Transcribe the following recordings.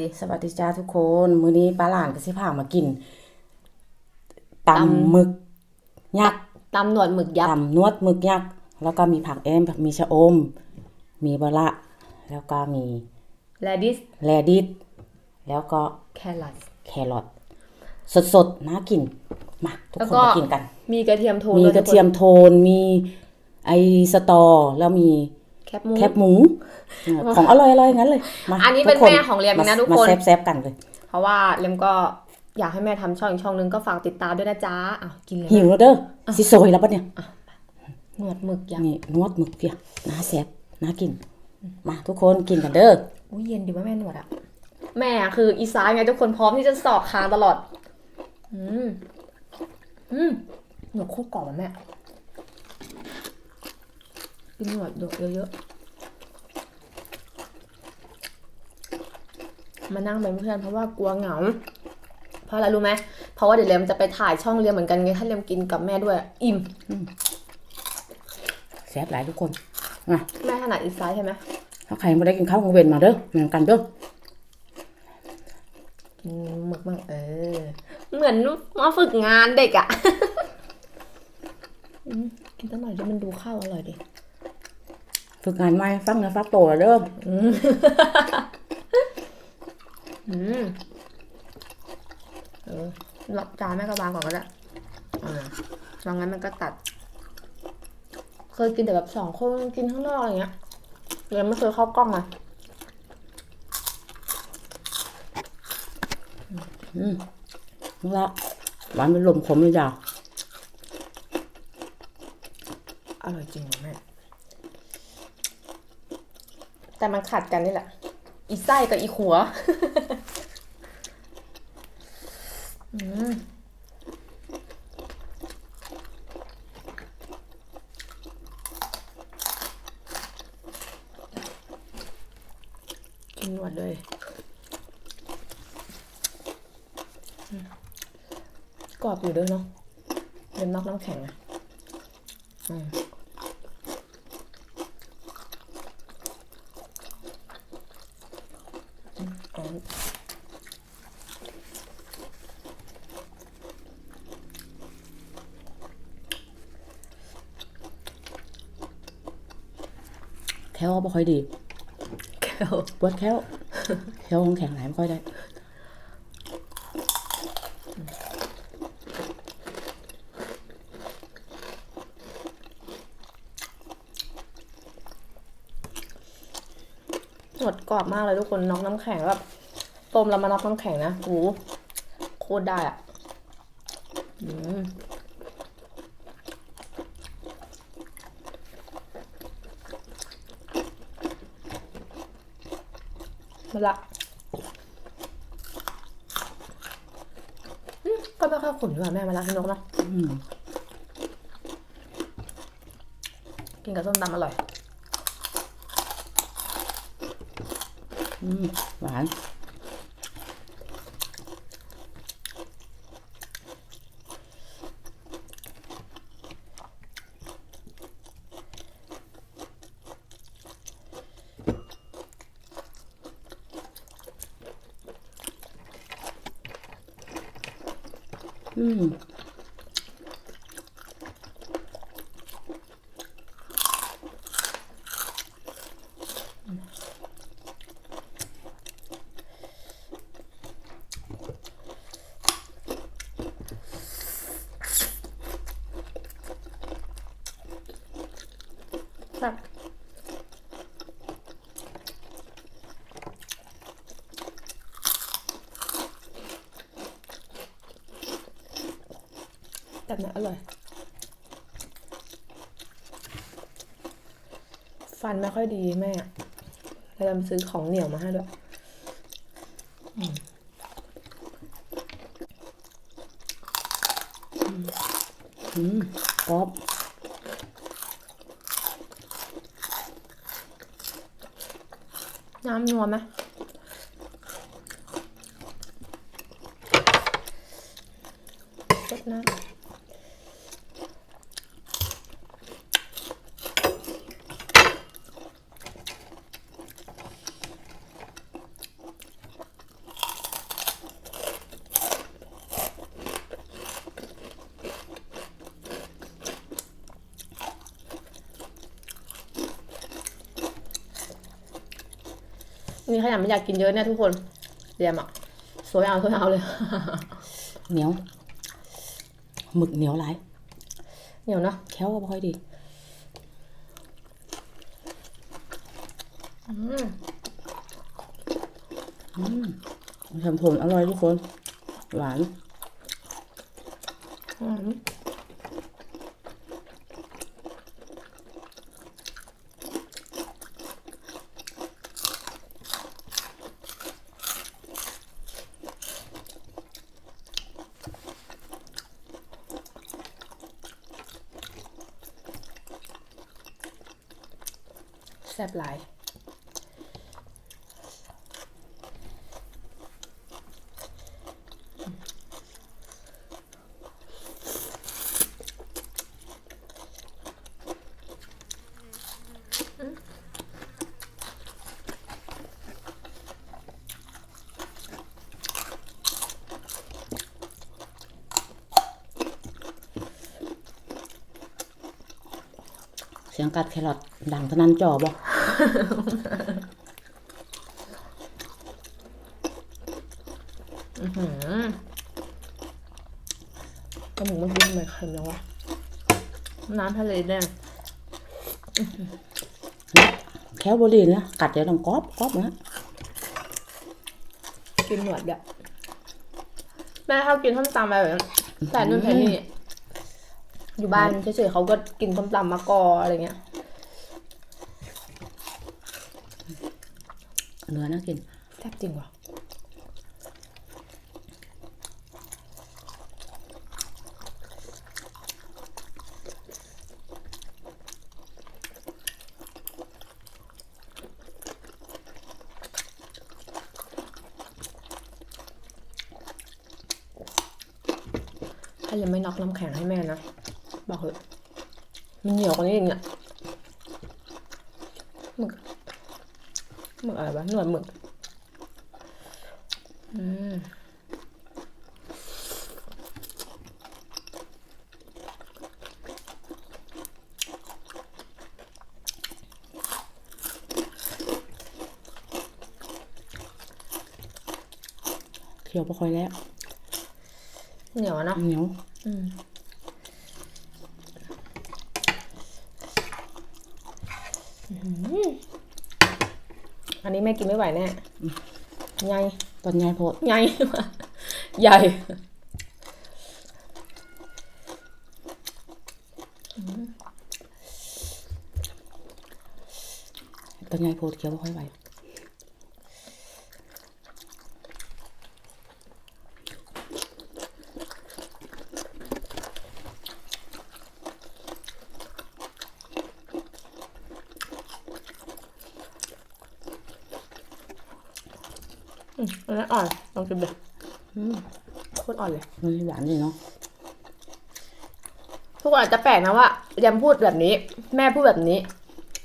ดีสวัสดีจ้าทุกคน มื้อนี้ป้าหลานก็สิพามากินตำหมึกยักษ์ตำหนวดหมึกยักษ์ตำนวดหมึกยักษ์แล้วก็มีผักแอมมีชะอม มีบะระแล้วก็มีแลดิสแรดิสแล้วก็แครอทแครอทสดๆน่ากินมาทุกแล้วคนก็มากินกัน มีกระเทียมโทนมีด้วยกระเทียมโทนมีไอสตอแล้วมี แคปหมู แคบหมูเออของอร่อยๆงั้นเลยมาอันนี้เป็นทุกคแม่ของเรียมนะทุกคน มาแซบๆกันเลย เพราะว่าเลมก็อยากให้แม่ทำช่องอีกช่องนึงก็ฝากติดตามด้วยนะจ๊ะอ้าวกินเลยหิวแล้วเด้อสิโซยแล้วปะเนี่ย หนวดหมึกยักษ์นี่นวดหมึกเพียน่าแซ่บน่ากิน มาทุกคนกินกันเด้อ อุ้ยเย็นดีว่าแม่หนวดอะแม่อะคืออีสานไงทุกคนพร้อมที่จะสอบคางตลอด อืมอืมหนวดโคตรกรอบอะแม่กินหนวดดกเยอะๆ มานั่งเป็นเพื่อนเพราะว่ากลัวเหงา เพราะอะไรรู้ไหมเพราะว่าเดี๋ยวเรมจะไปถ่ายช่องเรียมเหมือนกันไงถ้าเรียมกินกับแม่ด้วย อิ่มแซ่บหลายทุกคนมาแม่ถนัดอีสานใช่ไหมถ้าใครไม่ได้กินข้าวกลางเวนมาเด้อเหมือนกันเด้อกินหมึกบ้างเออ เหมือนมาฝึกงานเด็กอะอืมกินตั้งหน่อยดิมันดูข้าวอร่อยดิ ฝึกงานใหม่ฟังเนื้อฟักโตแล้วเด้อ อืมเออรับจานแม่ก็วางก่อนก็ได้อ่าลองงั้นมันก็ตัด เคยกินแต่แบบสองคนกินข้างนอกอะไรเงี้ยยังไม่เคยเข้ากล้องอะอืมนั่นละหวานเป็นลมขมเลยจ้าอร่อยจริงเหรอแม่ แต่มันขัดกันนี่แหละ อีไส้กับอีขัวกินหนวดเลย กรอบอยู่ด้วยเนาะเป็นนอกน้ำแข็งอะอืม อ๋อแค่วบ่ค่อยดีแก้วปวดแค่วแค่วของแข็งหลายไม่ค่อยได้ หมดกรอบมากเลยทุกคนน็อกน้ำแข็งแบบต้มแล้วมาน็อกน้ำแข็งนะหูโคตรได้อะอืมมาละอืมก็ไม่ค่อยขุ่นด้วยแม่มาละพี่นกเนาะอืมกินกับส้มตำอร่อย อืมหวานอืม แบบไหนอร่อย ฟันไม่ค่อยดีแม่เลยทำซื้อของเหนียวมาให้ด้วยอืมกรอบน้ำนัวไหมรดน้ำ นี่ขนาดไม่อยากกินเยอะเนี่ยทุกคนเรียมอะสวยเอาสวยเอาเลย เหนียวหมึกเหนียวหลายเหนียวเนาะแค้วก็บ่ค่อยดีอืมอืมทำผลอร่อยทุกคน หวาน อืม แซ่บหลาย เสียงกัดแครอทดังเท่านั้นจอบ่อืมกระหมูมันกินทำไมเค็มแล้วะน้ำทะเลแดงแค้วบ่ดีนะกัดเดี๋ยวต้องกรอบกรอบนะกินหนวดแบบแม่เขากินส้มตำอะไรแบบนั้นแต่นุ่นแต่นี่ อยู่บ้านเฉยๆเขาก็กินส้มตำมะกออะไรเงี้ย เนื้อน่ากินแซ่บจริงว่ะถ้ายังไม่น็อกน้ำแข็งให้แม่นะ บอกเลยมันเหนียวกว่านี้อีกเนี่ยหมึกหมึกอะไรวะหนวดหมึก อืมเคี้ยวบ่ค่อยแล้ว เหนียวอะเนอะเหนียว อืม อื้อหืออันนี้แม่กินไม่ไหวแน่ใหญ่ตอนใหญ่โพดใหญ่ใหญ่ตอนใหญ่โพดเคี้ยวบ่ค่อยไหว อืมอันนั้น อ่อนลองกินดิอืมโคตรอ่อนเลยมันหวานเลยเนาะทุกคนอาจจะแปลกนะว่าเรียมพูดแบบนี้ แม่พูดแบบนี้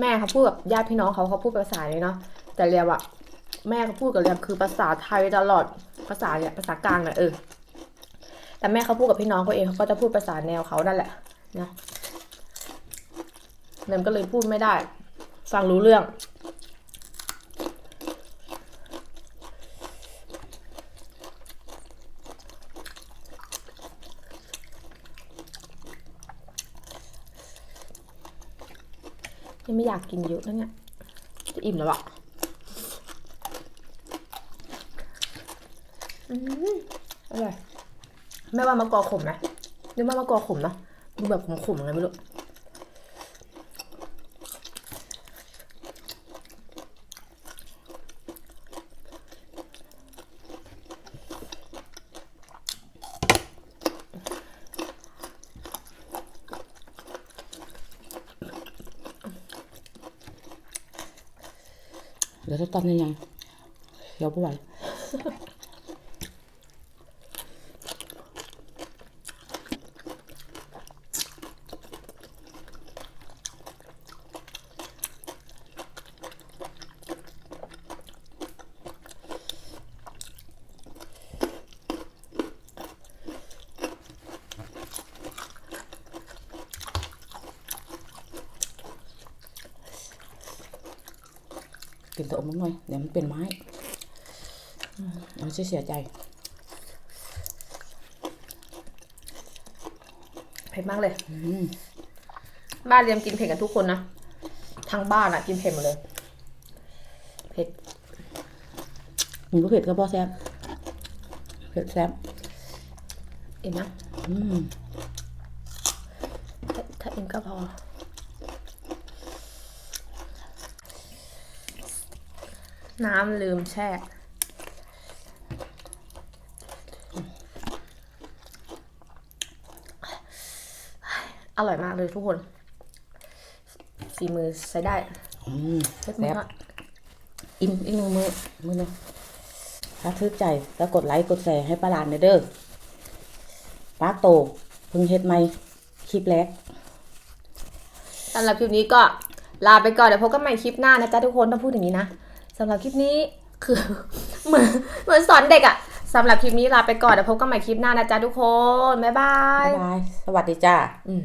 แม่เขาพูดกับญาติพี่น้องเขาเขาพูดภาษานี้เนาะแต่เรียมอะแม่เขาพูดกับเรียมคือภาษาไทยตลอดภาษาเนี่ยภาษากลางอะเออแต่แม่เขาพูดกับพี่น้องเขาเองเขาก็จะพูดภาษาแนวเขานั่นแหละนะเรียมก็เลยพูดไม่ได้ ฟังรู้เรื่อง อยากกินเยอะนะเนี่ยจะอิ่มแล้วอะอืมอร่อยแม่ว่ามะกอขมไหมนึกว่ามะกอขมเนาะดูแบบขมๆไงไม่รู้ เดี๋ยวจะตอ นยังไงเคี้ยวบ่ไหวกินตัวอมนิดหน่อยเดี๋ยวมันเป็นไม้อืมเอาเสียใจเผ็ดมากเลยอืมบ้านเรียมกินเผ็ดกันทุกคนนะทั้งบ้านอะกินเผ็ดหมดเลยเผ็ดมันก็เผ็ดก็พอแซ่บเผ็ดแซ่บเอ็นนะอืมถ้าถ้าเอ็นก็พอ น้ำลืมแช่ อร่อยมากเลยทุกคน ฝีมือใช้ได้อืมเล็กแซ่บมากอิ่มอีกหนึ่งมือมือหนึงถ้าทึกใจแล้วกดไลค์กดแชร์ให้ป้าหลานหน่อยเด้อป้าโตเพิ่งเฮ็ดใหม่คลิปแรกสำหรับคลิปนี้ก็ลาไปก่อนเดี๋ยวพบกันใหม่คลิปหน้านะจ๊ะทุกคนต้องพูดอย่างนี้นะ สำหรับคลิปนี้คือเหมือนเหมือนสอนเด็กอะสำหรับคลิปนี้ลาไปก่อนเดี๋ยวพบกันใหม่คลิปหน้านะจ๊ะทุกคน บ๊ายบาย บ๊ายบาย สวัสดีจ้าอืม